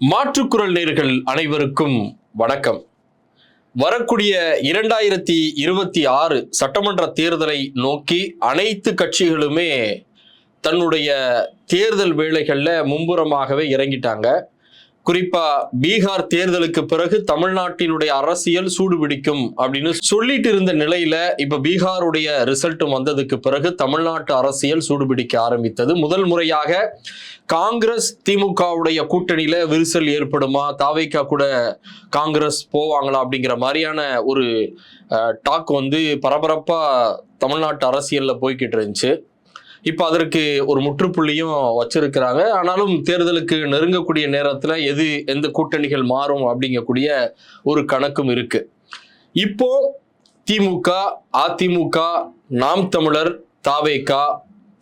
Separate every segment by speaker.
Speaker 1: மாற்றுக்குரல் நேர்கள் அனைவருக்கும் வணக்கம். வரக்கூடிய இரண்டாயிரத்தி இருபத்தி ஆறு சட்டமன்ற தேர்தலை நோக்கி அனைத்து கட்சிகளுமே தன்னுடைய தேர்தல் வேலைகளில் மும்புறமாகவே இறங்கிட்டாங்க. குறிப்பா பீகார் தேர்தலுக்கு பிறகு தமிழ்நாட்டினுடைய அரசியல் சூடுபிடிக்கும் அப்படின்னு சொல்லிட்டு இருந்த நிலையில இப்ப பீகாருடைய ரிசல்ட்டும் வந்ததுக்கு பிறகு தமிழ்நாட்டு அரசியல் சூடுபிடிக்க ஆரம்பித்தது. முதல் முறையாக காங்கிரஸ் திமுகவுடைய கூட்டணியில விரிசல் ஏற்படுமா? தாவைக்கா கூட காங்கிரஸ் போவாங்களா அப்படிங்கிற மாதிரியான ஒரு டாக் வந்து பரபரப்பா தமிழ்நாட்டு அரசியல்ல போய்கிட்டு இருந்துச்சு. இப்போ அதற்கு ஒரு முற்றுப்புள்ளியும் வச்சிருக்கிறாங்க. ஆனாலும் தேர்தலுக்கு நெருங்கக்கூடிய நேரத்தில் எது எந்த கூட்டணிகள் மாறும் அப்படிங்கக்கூடிய ஒரு கணக்கும் இருக்கு. இப்போ திமுக அதிமுக நாம் தமிழர் தாவேகா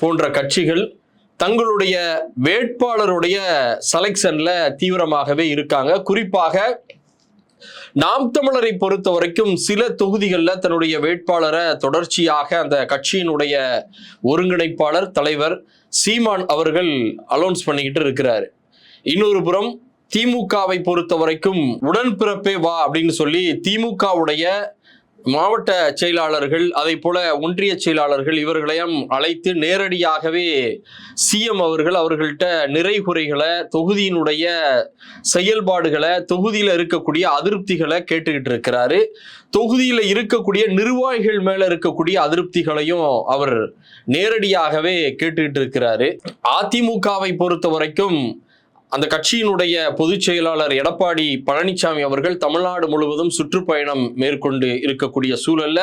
Speaker 1: போன்ற கட்சிகள் தங்களுடைய வேட்பாளருடைய செலெக்ஷன்ல தீவிரமாகவே இருக்காங்க. குறிப்பாக நாம் தமிழரை பொறுத்த வரைக்கும் சில தொகுதிகளில் தன்னுடைய வேட்பாளரை தொடர்ச்சியாக அந்த கட்சியினுடைய ஒருங்கிணைப்பாளர் தலைவர் சீமான் அவர்கள் அலௌன்ஸ் பண்ணிக்கிட்டு இருக்கிறாரு. இன்னொரு புறம் திமுகவை பொறுத்த வரைக்கும் உடன்பிறப்பே வா அப்படின்னு சொல்லி திமுகவுடைய மாவட்ட செயலாளர்கள் அதை போல ஒன்றிய செயலாளர்கள் இவர்களையும் அழைத்து நேரடியாகவே சிஎம் அவர்கள் அவர்கள்ட்ட நிறைகுறைகளை தொகுதியினுடைய செயல்பாடுகளை தொகுதியில் இருக்கக்கூடிய அதிருப்திகளை கேட்டுக்கிட்டு இருக்கிறாரு. தொகுதியில் இருக்கக்கூடிய நிர்வாகிகள் மேல இருக்கக்கூடிய அதிருப்திகளையும் அவர் நேரடியாகவே கேட்டுக்கிட்டு இருக்கிறாரு. அதிமுகவை பொறுத்த வரைக்கும் அந்த கட்சியினுடைய பொதுச் செயலாளர் எடப்பாடி பழனிசாமி அவர்கள் தமிழ்நாடு முழுவதும் சுற்றுப்பயணம் மேற்கொண்டு இருக்கக்கூடிய சூழல்ல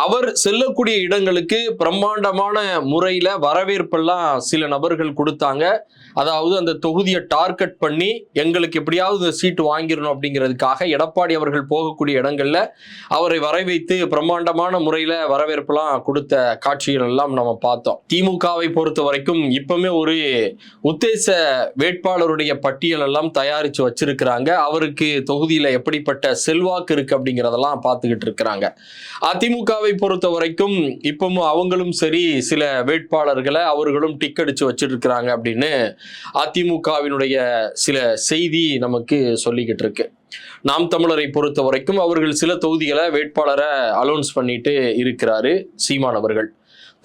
Speaker 1: அவர் செல்லக்கூடிய இடங்களுக்கு பிரம்மாண்டமான முறையில வரவேற்பெல்லாம் சில நபர்கள் கொடுத்தாங்க. அதாவது அந்த தொகுதியை டார்கெட் பண்ணி எங்களுக்கு எப்படியாவது சீட்டு வாங்கிடணும் அப்படிங்கிறதுக்காக எடப்பாடி அவர்கள் போகக்கூடிய இடங்கள்ல அவரை வரவைத்து பிரம்மாண்டமான முறையில வரவேற்பெல்லாம் கொடுத்த காட்சிகள் எல்லாம் நம்ம பார்த்தோம். திமுகவை பொறுத்த வரைக்கும் இப்பவுமே ஒரு உத்தேச வேட்பாளருடைய பட்டியல் எல்லாம் தயாரிச்சு வச்சிருக்கிறாங்க. அவருக்கு தொகுதியில எப்படிப்பட்ட செல்வாக்கு இருக்கு அப்படிங்கிறதெல்லாம் பார்த்துக்கிட்டு இருக்கிறாங்க. அதிமுக அதிமுகவை பொறுத்த வரைக்கும் இப்பவும் அவங்களும் சரி சில வேட்பாளர்களை அவர்களும் டிக் அடிச்சு வச்சிருக்கிறாங்க அப்படின்னு அதிமுகவினுடைய சில செய்தி நமக்கு சொல்லிக்கிட்டு இருக்கு. நாம் தமிழரை பொறுத்த வரைக்கும் அவர்கள் சில தொகுதிகளை வேட்பாளரை அலௌன்ஸ் பண்ணிட்டு இருக்கிறாரு சீமான் அவர்கள்.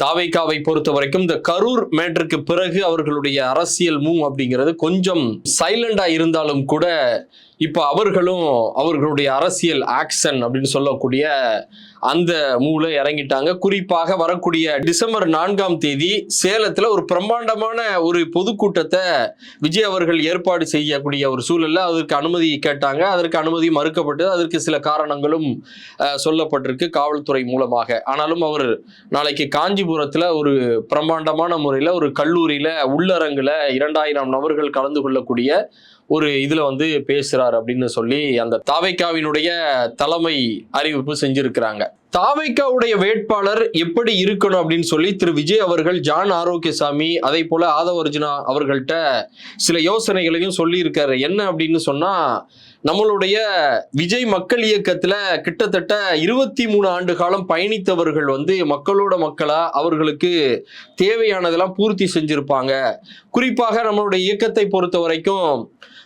Speaker 1: தாவைக்காவை பொறுத்த வரைக்கும் இந்த கரூர் மேட்டருக்கு பிறகு அவர்களுடைய அரசியல் மூவ் அப்படிங்கிறது கொஞ்சம் சைலண்டா இருந்தாலும் கூட இப்போ அவர்களும் அவர்களுடைய அரசியல் ஆக்ஷன் அப்படின்னு சொல்லக்கூடிய அந்த மூல இறங்கிட்டாங்க. குறிப்பாக வரக்கூடிய டிசம்பர் நான்காம் தேதி சேலத்துல ஒரு பிரம்மாண்டமான ஒரு பொதுக்கூட்டத்தை விஜய் அவர்கள் ஏற்பாடு செய்யக்கூடிய ஒரு சூழல்ல அதற்கு அனுமதி கேட்டாங்க. அதற்கு அனுமதி மறுக்கப்பட்டது அதற்கு சில காரணங்களும் சொல்லப்பட்டிருக்கு காவல்துறை மூலமாக. ஆனாலும் அவர் நாளைக்கு கா காஞ்சிபுரத்துல ஒரு பிரம்மாண்டமான முறையில ஒரு கல்லூரியில உள்ளரங்குல இரண்டாயிரம் நபர்கள் கலந்து கொள்ளக்கூடிய ஒரு இதுல வந்து பேசுகிறார் அப்படின்னு சொல்லி அந்த தாவைக்காவினுடைய தலைமை அறிவிப்பு செஞ்சிருக்கிறாங்க. தாவைக்காவுடைய வேட்பாளர் எப்படி இருக்கணும் அப்படின்னு சொல்லி திரு விஜய் அவர்கள் ஜான் ஆரோக்கியசாமி அதே போல ஆதவர்ஜுனா அவர்கள்ட்ட சில யோசனைகளையும் சொல்லியிருக்காரு. என்ன அப்படின்னு சொன்னா நம்மளுடைய விஜய் மக்கள் இயக்கத்துல கிட்டத்தட்ட இருபத்தி மூணு ஆண்டு காலம் பயணித்தவர்கள் வந்து மக்களோட மக்களா அவர்களுக்கு தேவையானதெல்லாம் பூர்த்தி செஞ்சிருப்பாங்க. குறிப்பாக நம்மளுடைய இயக்கத்தை பொறுத்த வரைக்கும்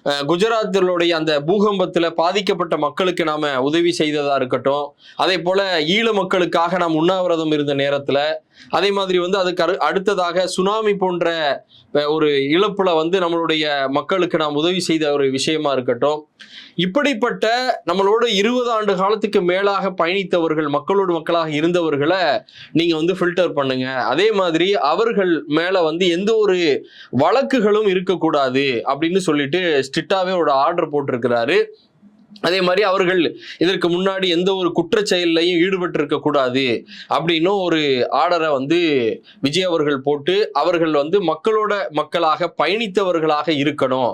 Speaker 1: அஹ், குஜராத்திலுடைய அந்த பூகம்பத்தில் பாதிக்கப்பட்ட மக்களுக்கு நாம் உதவி செய்ததாக இருக்கட்டும். அதே போல ஈழ மக்களுக்காக நாம் உண்ணாவிரதம் இருந்த நேரத்தில் அதே மாதிரி வந்து அதுக்கு அரு- அடுத்ததாக சுனாமி போன்ற ஒரு இழப்புல வந்து நம்மளுடைய மக்களுக்கு நாம் உதவி செய்த ஒரு விஷயமா இருக்கட்டும். இப்படிப்பட்ட நம்மளோட இருபது ஆண்டு காலத்துக்கு மேலாக பயணித்தவர்கள் மக்களோடு மக்களாக இருந்தவர்களை நீங்க வந்து ஃபில்டர் பண்ணுங்க. அதே மாதிரி அவர்கள் மேல வந்து எந்த ஒரு வழக்குகளும் இருக்கக்கூடாது அப்படின்னு சொல்லிட்டு ஸ்ட்ரிக்டாகவே ஒரு ஆர்டர் போட்டிருக்கிறாரு. அதே மாதிரி அவர்கள் இதற்கு முன்னாடி எந்த ஒரு குற்ற செயல்லையும் ஈடுபட்டிருக்க கூடாது அப்படின்னும் ஒரு ஆர்டரை வந்து விஜய் அவர்கள் போட்டு அவர்கள் வந்து மக்களோட மக்களாக பயணித்தவர்களாக இருக்கணும்.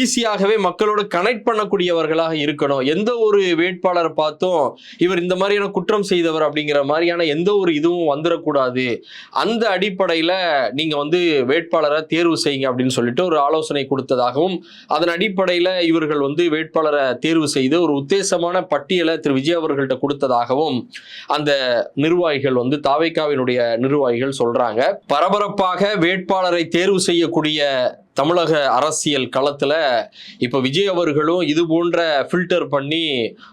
Speaker 1: ஈஸியாகவே மக்களோட கனெக்ட் பண்ணக்கூடியவர்களாக இருக்கணும். எந்த ஒரு வேட்பாளரை பார்த்தும் இவர் இந்த மாதிரியான குற்றம் செய்தவர் அப்படிங்கிற மாதிரியான எந்த ஒரு இதுவும் வந்துடக்கூடாது. அந்த அடிப்படையில் நீங்க வந்து வேட்பாளரை தேர்வு செய்யுங்க அப்படின்னு சொல்லிட்டு ஒரு ஆலோசனை கொடுத்ததாகவும் அதன் அடிப்படையில் இவர்கள் வந்து வேட்பாளரை தேர்வு செய்து ஒரு உத்தேசமான பட்டியலை திரு விஜய் அவர்கள்ட்ட கொடுத்ததாகவும் அந்த நிர்வாகிகள் வந்து தாவைக்காவினுடைய நிர்வாகிகள் சொல்றாங்க. பரபரப்பாக வேட்பாளரை தேர்வு செய்யக்கூடிய தமிழக அரசியல் களத்தில் இப்போ விஜய் அவர்களும் இது போன்ற ஃபில்டர் பண்ணி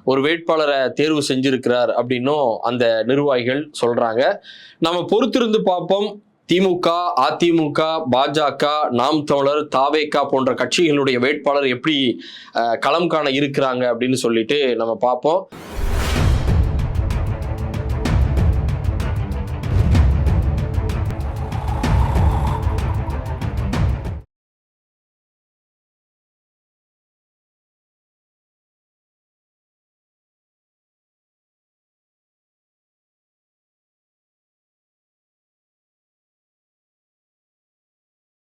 Speaker 1: ஒரு வேட்பாளரை தேர்வு செஞ்சிருக்கிறார் அப்படின்னும் அந்த நிர்வாகிகள் சொல்கிறாங்க நம்ம பொறுத்திருந்து பார்ப்போம். திமுக அதிமுக பாஜக நாம் தமிழர் தாவேக்கா போன்ற கட்சிகளுடைய வேட்பாளர் எப்படி களம் காண இருக்கிறாங்க அப்படின்னு சொல்லிட்டு நம்ம பார்ப்போம்.